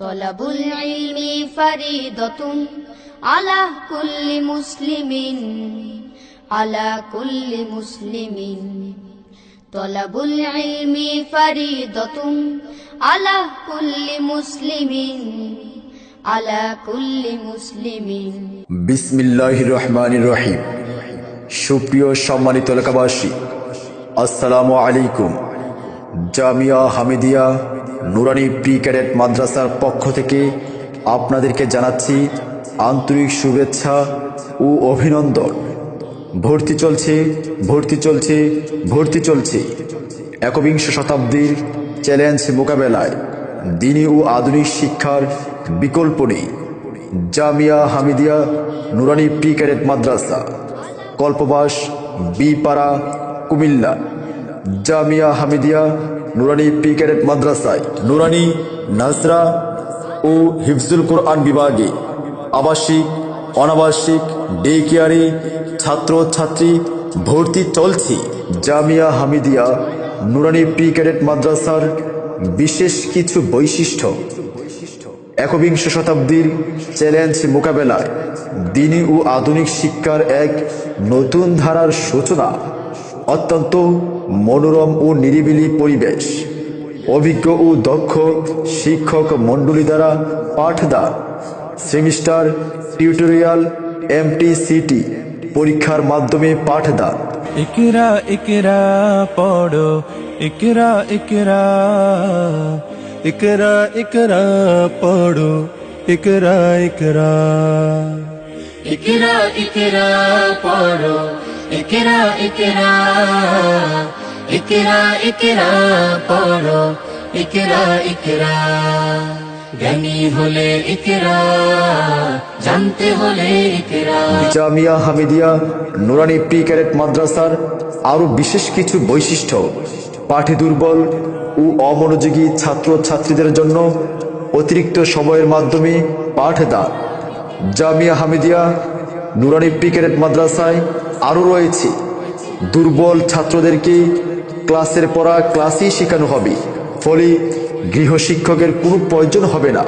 তলাবুল ইলমি ফরিদতুন আলা কুল্লি মুসলিমিন, আলা কুল্লি মুসলিমিন। তলাবুল ইলমি ফরিদতুন আলা কুল্লি মুসলিমিন, আলা কুল্লি মুসলিমিন। বিসমিল্লাহ রহমান রহিম। সুপ্রিয় সম্মানিত এলাকাবাসী, আসসালামু আলাইকুম। জামিয়া হামিদিয়া নুরানি প্রি ক্যাডেট মাদ্রাসার পক্ষ থেকে আপনাদেরকে জানাচ্ছি আন্তরিক শুভেচ্ছা ও অভিনন্দন। ভর্তি চলছে ভর্তি চলছে ভর্তি চলছে। একবিংশ শতাব্দীর চ্যালেঞ্জ মোকাবেলায় দিনী ও আধুনিক শিক্ষার বিকল্প নেই। Jamia Hamidia Nurani pre cadet Madrasa, Kalpabas Bipara Cumilla. Jamia Hamidia Nurani pre cadet মাদ্রাসায়। নুরানি, নাজরা ও হিফজুল কোরআন বিভাগে আবাসিক, অনাবাসিক ডে কেয়ারে ছাত্র ছাত্রী ভর্তি চলছে। জামিয়া হামিদিয়া, নুরানি প্রি ক্যাডেট মাদ্রাসার বিশেষ কিছু বৈশিষ্ট্য। একবিংশ শতাব্দীর চ্যালেঞ্জ মোকাবেলায় দিনী ও আধুনিক শিক্ষার এক নতুন ধারার সূচনা। অত্যন্ত মনোরম ও নিরিবিলি পরিবেশ। অভিজ্ঞ ও দক্ষ শিক্ষক মণ্ডলী দ্বারা পাঠদান। সেমিস্টার টিউটোরিয়াল এমটিসিটি পরীক্ষার মাধ্যমে পাঠদান। ইকরা ইকরা পড়ো ইকরা ইকরা ইকরা ইকরা পড়ো ইকরা ইকরা ইকরা ইকরা পড়ো ইকরা ইকরা ইকরা ইকরা, পড়ো। ইকরা জ্ঞানী হলে ইকরা, জানতে হলে ইকরা। জামিয়া হামিদিয়া, নুরানি প্রি ক্যাডেট মাদ্রাসার আরও বিশেষ কিছু বৈশিষ্ট্য। পাঠে দুর্বল ও অমনোযোগী ছাত্র ছাত্রীদের জন্য অতিরিক্ত সময়ের মাধ্যমে পাঠদান। জামিয়া হামিদিয়া নুরানি প্রি ক্যাডেট মাদ্রাসায় আরও রয়েছে। দুর্বল ছাত্রদেরকে ক্লাসের পড়া ক্লাসেই শেখানো হবে। ফলে গৃহশিক্ষকের কোনো প্রয়োজন হবে না।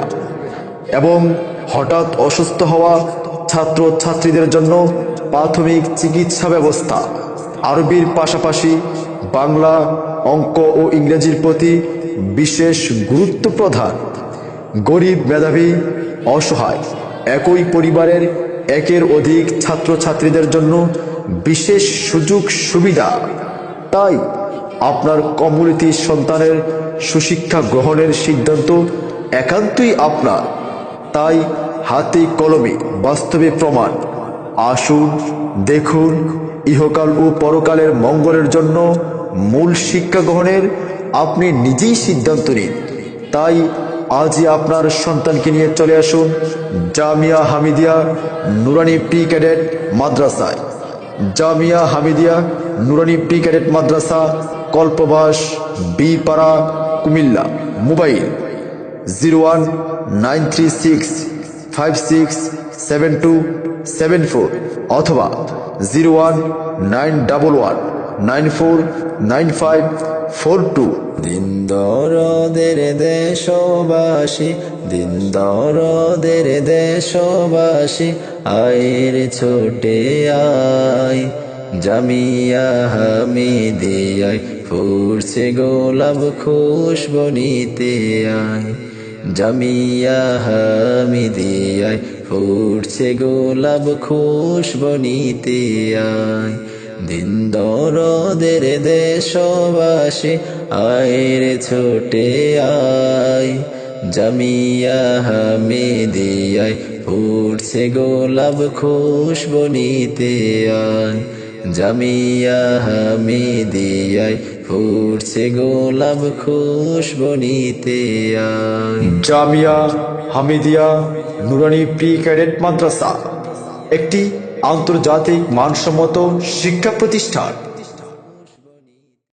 এবং হঠাৎ অসুস্থ হওয়া ছাত্র ছাত্রীদের জন্য প্রাথমিক চিকিৎসা ব্যবস্থা। আরবির পাশাপাশি বাংলা, অঙ্ক ও ইংরেজির প্রতি বিশেষ গুরুত্ব প্রধান। গরিব মেধাবী, অসহায়, একই পরিবারের একের অধিক ছাত্রছাত্রীদের জন্য বিশেষ সুযোগ সুবিধা। তাই আপনার কমিউনিটি সন্তানের সুশিক্ষা গ্রহণের সিদ্ধান্ত একান্তই আপনার। তাই হাতে কলমে বাস্তবে প্রমাণ। আসুন, দেখুন, ইহকাল ও পরকালের মঙ্গলের জন্য মূল শিক্ষা গ্রহণের আপনি নিজেই সিদ্ধান্ত নিন। তাই আজই আপনার সন্তানকে নিয়ে চলে আসুন জামিয়া হামিদিয়া নুরানি প্রি ক্যাডেট মাদ্রাসায়। Jamia Hamidia Nurani pre cadet Madrasa, Kalpabas Bipara Cumilla mobile zero one nine three six five six seven two seven four অথবা zero one nine double one nine four nine five four two দিন দরদের দেশবাসী দিন দরদের দেশবাসী আয়ের ছোটে আয় জামিয়া হামিদিয়ায় ফুরছে গোলাপ খুশবনিতে আয় জামিয়া হামিদিয়ায় ফুটছে গোলাপ খুশবনিতে আয় দিন দরদের দেশবাসী, আয়ের ছোটে আয়। জামিয়া হামিদিয়ায় ফুটছে গোলাপ খুশবনিতে আয়। জামিয়া হামিদিয়ায় ফুটছে গোলাপ খুশবনিতে আয়। জামিয়া হামিদিয়া নুরানি প্রি ক্যাডেট মাদ্রাসা, একটি আন্তর্জাতিক মানসম্মত শিক্ষা প্রতিষ্ঠান।